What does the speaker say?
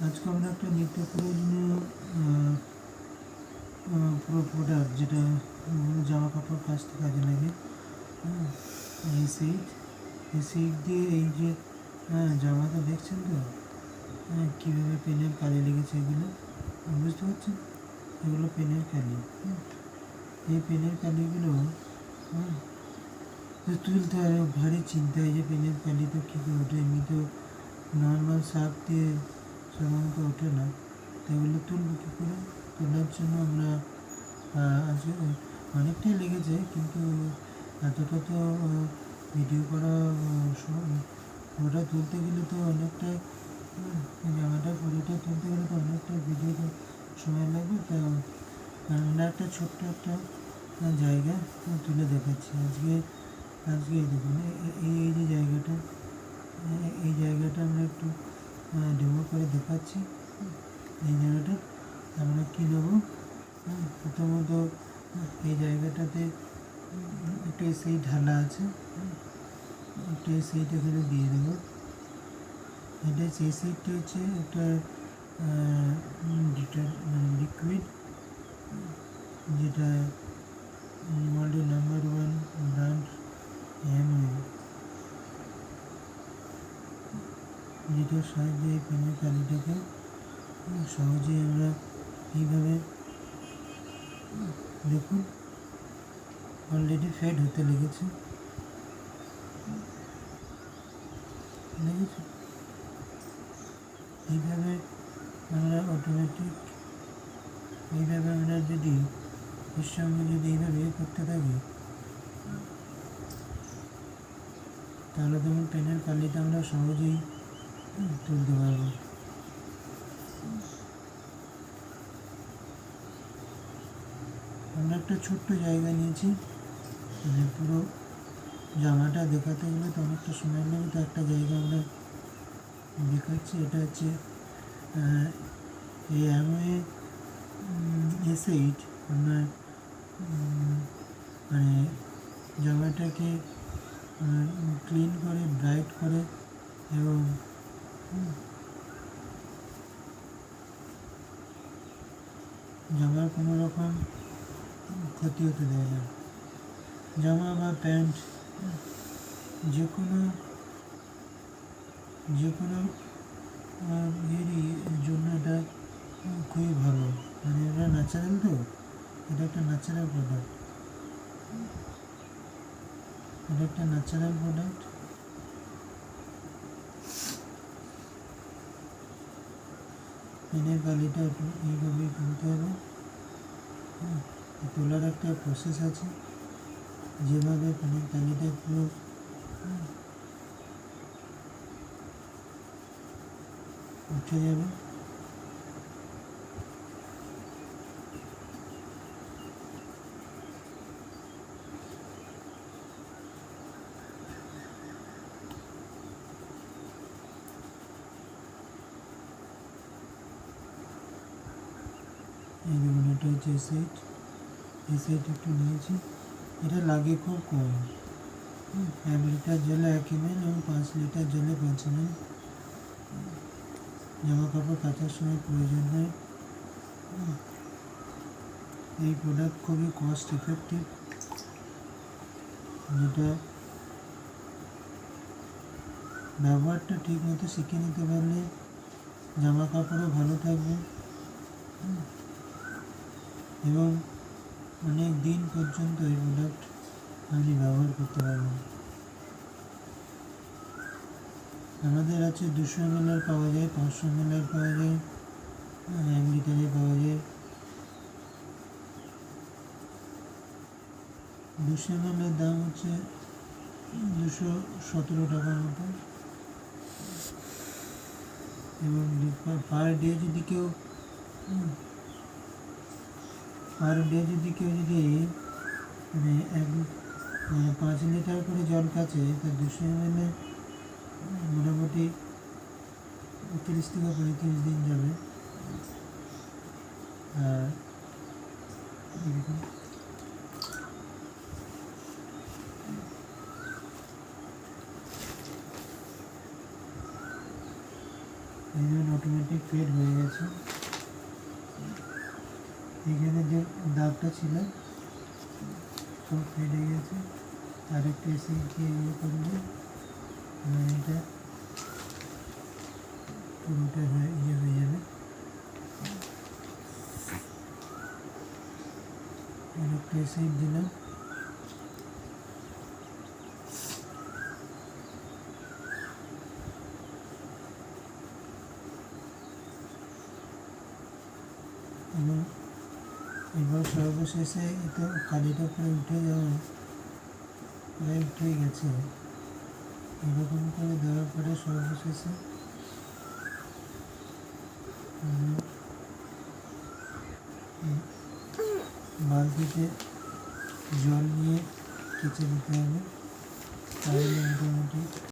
আজকে আমরা একটা নিত্য প্রয়োজনীয় পুরো প্রোডাক্ট যেটা জামা কাপড় কাচতে কাজে লাগে হ্যাঁ, এই সিট এই সিট দিয়ে এই যে হ্যাঁ জামাটা দেখছেন তো? হ্যাঁ কীভাবে পেনের কালি লেগেছে এগুলো? বুঝতে পারছেন? এগুলো পেনের কালি। এই পেনের কালিগুলো হ্যাঁ তুলতে হবে ভারী চিন্তা এই যে পেনের কালি তো কী করে এমনি তো নর্মাল সার্ফ দিয়ে সাধারণত ওঠে না তো এগুলো তুলবো কী করে? তোলার জন্য আমরা আজকে অনেকটাই লেগেছে কিন্তু এতটা তো ভিডিও করা ওটা তুলতে গেলে তো অনেকটাই আহ, জামাটা পুরোটা তুলতে গেলে তো অনেকটা ভিডিও সময় লাগবে তো আমরা একটা ছোট্ট একটা জায়গা তুলে দেখাচ্ছি। আজকে আজকে এই দেখুন এই যে জায়গাটা এ- এই জায়গাটা আমরা একটু ডেমো করে দেখাচ্ছি। এই জায়গাটা আমরা কী নেব? হ্যাঁ, প্রথমত এই জায়গাটাতে একটা সেই ঢালা আছে। একটা সেইটা এখানে দিয়ে দেবো। এটা সেই সাইডটা হচ্ছে একটা লিকুইড যেটা ওয়ার্ল্ডের যেটার সাহায্যে এই পেনের কালিটাকে সহজেই আমরা এইভাবে দেখুন অলরেডি ফেড হতে লেগেছে। এইভাবে আমরা অটোমেটিক এইভাবে আমরা যদি সঙ্গে যদি এইভাবে ইয়ে করতে থাকি, তাহলে দেখুন পেনের কালিটা আমরা সহজেই তুলতে পারব। আমরা একটা ছোট্ট জায়গা নিয়েছি। মানে পুরো জামাটা দেখাতে গেলে তো অনেকটা সময় লাগবে। তো একটা জায়গা আমরা দেখাচ্ছি। এটা হচ্ছে এই অ্যামওয়ে এস এইট আমরা মানে জামাটাকে ক্লিন করে ব্রাইট করে এবং জামার কোনো রকম ক্ষতি হতে দেয় না। জামা বা প্যান্ট উম, যে কোনো যে কোনো আহ, ইয়েরই জন্য এটা উম, খুবই ভালো। মানে এটা ন্যাচারাল তো এটা একটা ন্যাচারাল প্রোডাক্ট এটা একটা ন্যাচারাল প্রোডাক্ট পেনের গালিটা এইভাবে তুলতে হবে। হ্যাঁ, তোলার একটা প্রসেস আছে। যেভাবে পেনের গালিটা পুরো উঠে যাবে। এই দেখুন এটা হচ্ছে সেট এই সেট একটু নিয়েছি। এটা লাগে খুব কম। এক লিটার জলে এক এমএল এবং পাঁচ লিটার জলে পাঁচ এমএল জামা কাপড় কাচার সময় প্রয়োজন হয়। এই প্রোডাক্ট খুবই কস্ট ইফেক্টিভ যেটা ব্যবহারটা ঠিক মতো শিখে নিতে পারলে জামা কাপড়ও ভালো থাকবে। হুম, এবং অনেক দিন পর্যন্ত এই প্রোডাক্ট আপনি ব্যবহার করতে পারবেন আমাদের আছে দুশো এমএলের পাওয়া যায়, পাঁচশো এমএলের পাওয়া যায় এক লিটারের পাওয়া যায়। দুশো এমএলের দাম হচ্ছে দুশো সতেরো টাকার মতো। এবং পার ডে যদি কেউ পার ডে যদি কেউ যদি মানে এক মানে পাঁচ লিটার করে জল কাচে তা দুশো এমএলে মোটামুটি তিরিশ থেকে পঁয়ত্রিশ দিন যাবে। আর অটোমেটিক ফেড হয়ে গেছে। এখানে যে দাগটা ছিল সব ফেড হয়ে গেছে আরেকটা এসে গিয়ে ইয়ে করলে মানে এটা পুরোটা হয়ে ইয়ে হয়ে যাবে আরেকটা এসে দিলাম এবং এবার সর্বশেষে এটা কালিটা পুরো উঠে যাওয়া, প্রায় উঠে গেছে। এরকম করে দেওয়ার পরে সর্বশেষে বালতিতে জল নিয়ে কেচে দিতে হবে। তাহলে মোটামুটি